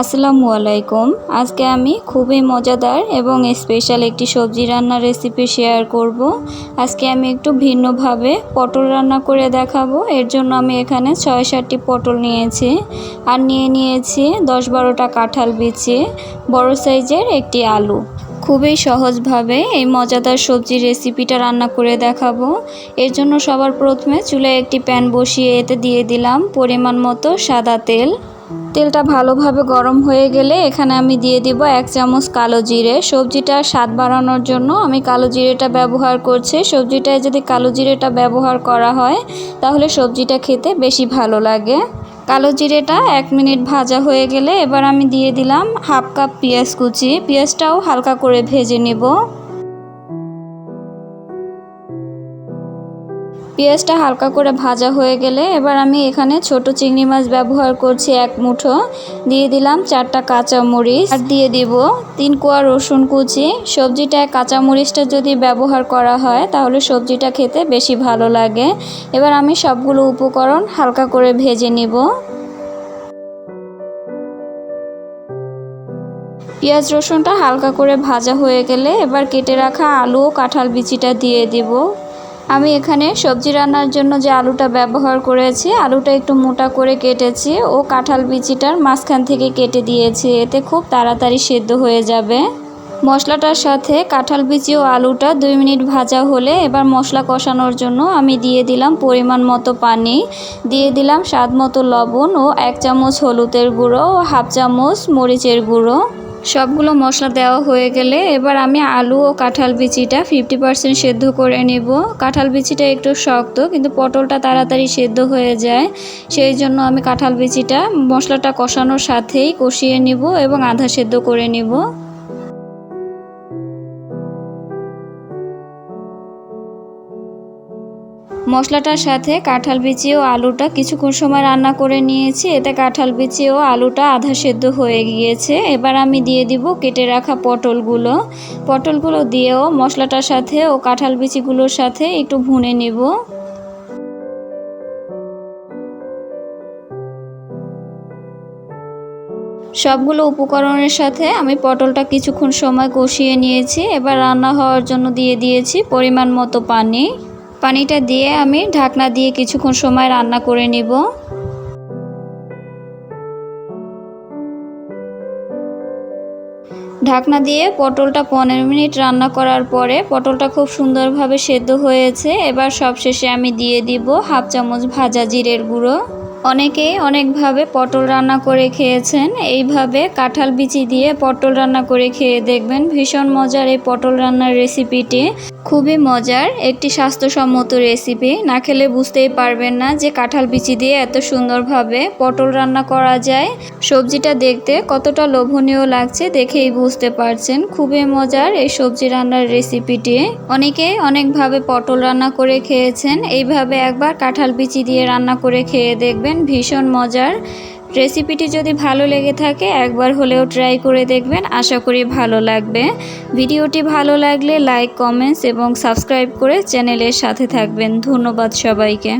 আসসালামু আলাইকুম। আজকে আমি খুবই মজাদার এবং স্পেশাল একটি সবজি রান্নার রেসিপি শেয়ার করব। আজকে আমি একটু ভিন্নভাবে পটল রান্না করে দেখাবো। এর জন্য আমি এখানে ছয় সাতটি পটল নিয়েছি আর নিয়ে নিয়েছি দশ বারোটা কাঁঠাল বিচি, বড় সাইজের একটি আলু। খুবই সহজভাবে এই মজাদার সবজির রেসিপিটা রান্না করে দেখাবো। এর জন্য সবার প্রথমে চুলায় একটি প্যান বসিয়ে এতে দিয়ে দিলাম পরিমাণ মতো সাদা তেল। তেলটা ভালোভাবে গরম হয়ে গেলে এখানে আমি দিয়ে দিব এক চামচ কালো জিরে। সবজিটা স্বাদ বাড়ানোর জন্য আমি কালো জিরেটা ব্যবহার করছি। সবজিটায় যদি কালো জিরেটা ব্যবহার করা হয়, তাহলে সবজিটা খেতে বেশি ভালো লাগে। কালো জিরেটা এক মিনিট ভাজা হয়ে গেলে এবার আমি দিয়ে দিলাম হাফ কাপ পেঁয়াজ কুচি। পেঁয়াজটাও হালকা করে ভেজে নেব। পেঁয়াজটা হালকা করে ভাজা হয়ে গেলে এবার আমি এখানে ছোট চিংড়ি মাছ ব্যবহার করছি এক মুঠো। দিয়ে দিলাম চারটা কাঁচা মরিচ আর দিয়ে দিব তিন কোয়া রসুন কুচি। সবজিটায় কাঁচা মরিচটা যদি ব্যবহার করা হয়, তাহলে সবজিটা খেতে বেশি ভালো লাগে। এবার আমি সবগুলো উপকরণ হালকা করে ভেজে নিব। পেঁয়াজ রসুনটা হালকা করে ভাজা হয়ে গেলে এবার কেটে রাখা আলু ও কাঁঠাল বিচিটা দিয়ে দিব। আমি এখানে সবজি রান্নার জন্য যে আলুটা ব্যবহার করেছি, আলুটা একটু মোটা করে কেটেছি। ও কাঁঠাল বিচিটার মাঝখান থেকে কেটে দিয়েছি। এতে খুব তাড়াতাড়ি সেদ্ধ হয়ে যাবে। মশলাটার সাথে কাঁঠাল বিচি ও আলুটা দুই মিনিট ভাজা হলে এবার মশলা কষানোর জন্য আমি দিয়ে দিলাম পরিমাণ মতো পানি। দিয়ে দিলাম স্বাদ মতো লবণ ও এক চামচ হলুদের গুঁড়ো ও হাফ চামচ মরিচের গুঁড়ো। সবগুলো মশলা দেওয়া হয়ে গেলে এবার আমি আলু ও কাঁঠাল বিচিটা ফিফটি পার্সেন্ট সেদ্ধ করে নেব। কাঁঠাল বিচিটা একটু শক্ত, কিন্তু পটলটা তাড়াতাড়ি সেদ্ধ হয়ে যায়। সেই জন্য আমি কাঁঠাল বিচিটা মশলাটা কষানোর সাথেই কষিয়ে নিব এবং আধা সেদ্ধ করে নিব। মশলাটার সাথে কাঁঠাল বিচি ও আলুটা কিছুক্ষণ সময় রান্না করে নিয়েছি। এতে কাঁঠাল বিচি ও আলুটা আধা সেদ্ধ হয়ে গিয়েছে। এবার আমি দিয়ে দিব কেটে রাখা পটলগুলো। পটলগুলো দিয়েও মশলাটার সাথে ও কাঁঠাল বিচিগুলোর সাথে একটু ভুনে নেব। সবগুলো উপকরণের সাথে আমি পটলটা কিছুক্ষণ সময় কষিয়ে নিয়েছি। এবার রান্না হওয়ার জন্য দিয়ে দিয়েছি পরিমাণ মতো পানি। পানিটা দিয়ে আমি ঢাকনা দিয়ে কিছুক্ষণ সময় রান্না করে নিব। ঢাকনা দিয়ে পটলটা পনেরো মিনিট রান্না করার পরে পটলটা খুব সুন্দরভাবে সেদ্ধ হয়েছে। এবার সবশেষে আমি দিয়ে দিব হাফ চামচ ভাজা জিরের গুঁড়ো। অনেকেই অনেকভাবে পটল রান্না করে খেয়েছেন। এইভাবে কাঁঠাল বিচি দিয়ে পটল রান্না করে খেয়ে দেখবেন ভীষণ মজার এই পটল রান্নার রেসিপিটি। খুবই মজার, একটি স্বাস্থ্যসম্মত রেসিপি না খেলে বুঝতেই পারবেন না যে কাঁঠাল বিচি দিয়ে এত সুন্দরভাবে পটল রান্না করা যায়। সবজিটা দেখতে কতটা লোভনীয় লাগছে দেখেই বুঝতে পারছেন। খুবই মজার এই সবজি রান্নার রেসিপিটি অনেকে অনেকভাবে পটল রান্না করে খেয়েছেন। এইভাবে একবার কাঁঠাল বিচি দিয়ে রান্না করে খেয়ে দেখবেন ভীষণ মজার। রেসিপিটি যদি ভালো লেগে থাকে, একবার হলেও ট্রাই করে দেখবেন। আশা করি ভালো লাগবে। ভিডিওটি ভালো লাগলে লাইক কমেন্টস এবং সাবস্ক্রাইব করে চ্যানেলের সাথে থাকবেন। ধন্যবাদ সবাইকে।